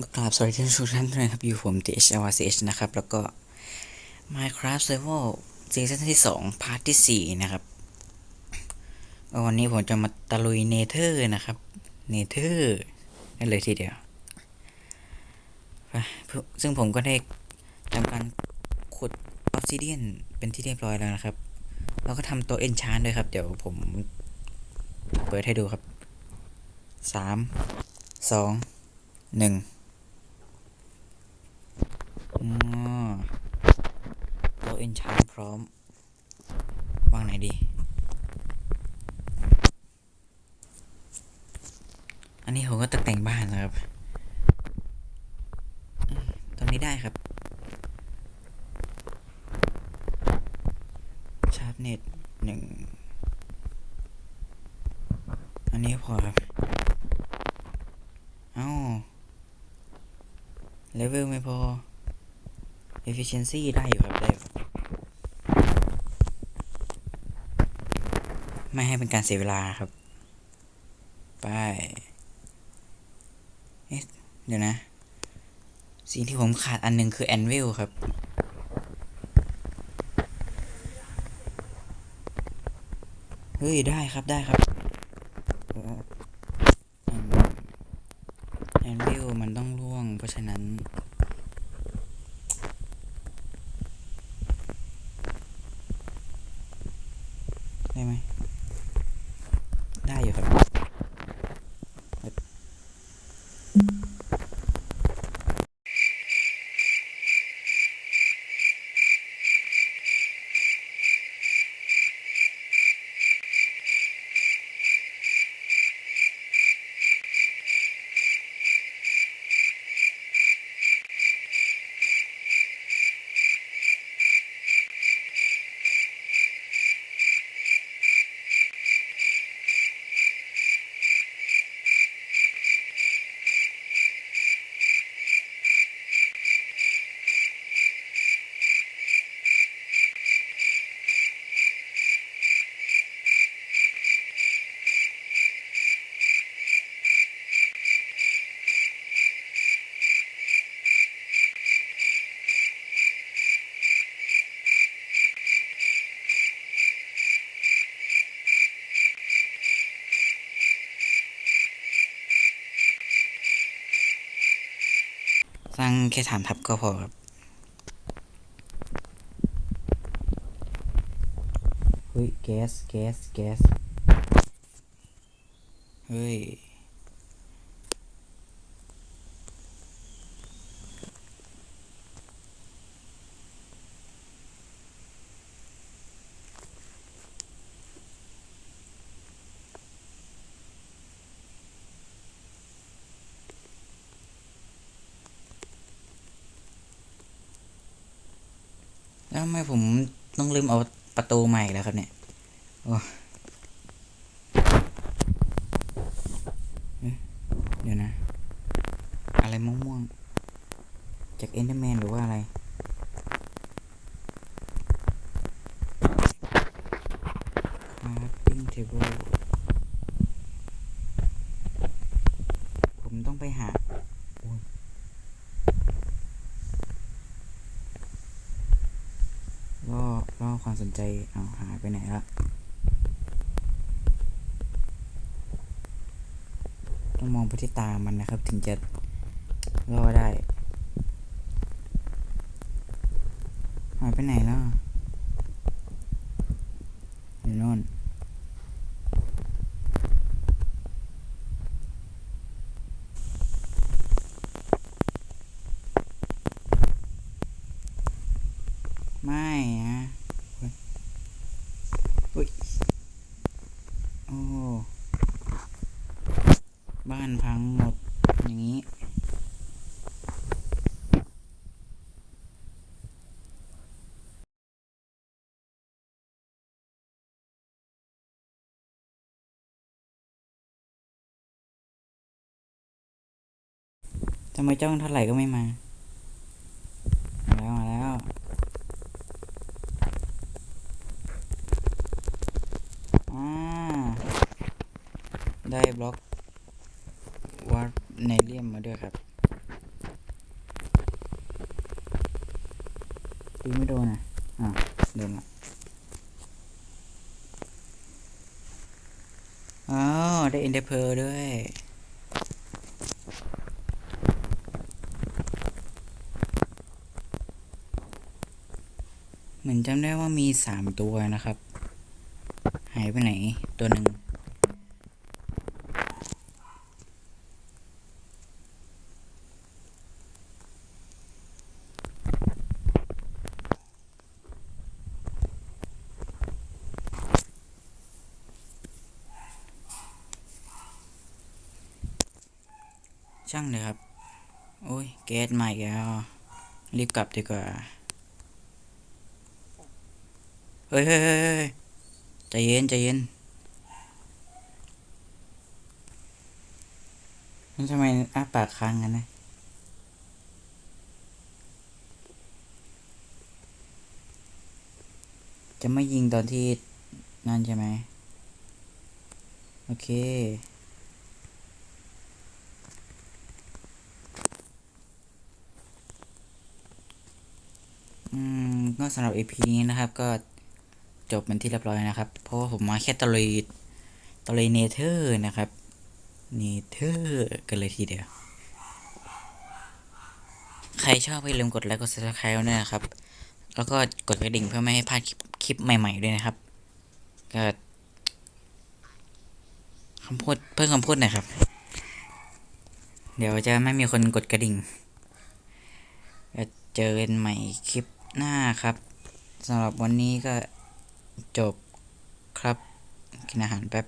กราบสวัสดีท่านทุกท่านด้วยนะครับ อยู่ผม THRCH นะครับ แล้วก็ Minecraft Survival ซีซั่นที่ 2 พาร์ทที่ 4 นะครับ วันนี้ผมจะมาตะลุยเนเธอร์นะครับ เนเธอร์นั่นเลยทีเดียว ซึ่งผมก็ได้ทำการขุดออ s ซิเดียนเป็นที่เรียบร้อยแล้วนะครับ แล้วก็ทำตัวเอนชานด้วยครับ เดี๋ยวผมเปิดให้ดูครับ 3 2 1 อ๋อเราเอนชานพ ร้อม วางไหนดี อันนี้ผมก็ตกแต่งบ้านนะครับ ตรงนี้ได้ครับ ชาร์ปเน็ตหนึ่ง อันนี้พอครับ เอ้า เลเวลไม่พอ efficiency ได้อยู่ครับได้อยู่ครับ ไม่ให้เป็นการเสียเวลาครับ ไปเอ๊ะเดี๋ยวนะ สิ่งที่ผมขาดอันหนึงคือ anvil ครับเฮ้ย ได้ครับได้ครับแอนวิลมันต้องร่วง เพราะฉะนั้น ได้ไหม สร้างแค่ฐานทัพก็พอครับเฮ้ยแก๊สแก๊สแก๊สเฮ้ย แล้วทำไมผมต้องลืมเอาประตูใหม่แล้วครับเนี่ยโอ้เดี๋ยวนะ อะไรม่วงๆ จากเอนเดอร์แมนหรือว่าอะไร crafting table ผมต้องไปหาโอ้ย ล่อล่อ ความสนใจเอาหายไปไหนละต้องมองไปที่ตามันนะครับ ถึงจะล่อได้ หายไปไหนแล้ว ทำไมจ้องเท่าไหร่ก็ไม่มามา แล้วมาแล้ว ได้บล็อกวัดในเลี่ยมมาด้วยครับตีไม่โดนอะอะโดนละอ๋อได้เอ็นเดเพอร์ด้วย จำได้ว่ามีสามตัวนะครับ หายไปไหนตัวหนึ่งช่างเลยครับ โอ้ย แก๊สใหม่แล้ว รีบกลับดีกว่า เฮ้ยเฮ้ยเฮ้ยใจเย็นใจเย็นมันทำไมอ้าปากค้างกันนะจะไม่ยิงตอนที่นั่นใช่ไหมโอเคอืมก็สำหรับ EP นี้นะครับก็ จบเป็นที่เรียบร้อยนะครับ เพราะว่าผมมาแค่ตะลุยตะลุยเนเธอร์นะครับเนเธอร์กันเลยทีเดียว ใครชอบอย่าลืมกดไลค์กด subscribe ด้วยนะครับ แล้วก็กดกระดิ่งเพื่อไม่ให้พลาดคลิปใหม่ ๆ ด้วยนะครับก็คำพูดเพิ่มคำพูดหน่อยครับ เดี๋ยวจะไม่มีคนกดกระดิ่งเจอกันใหม่คลิปหน้าครับสำหรับวันนี้ก็ จบครับ กินอาหารแป๊บ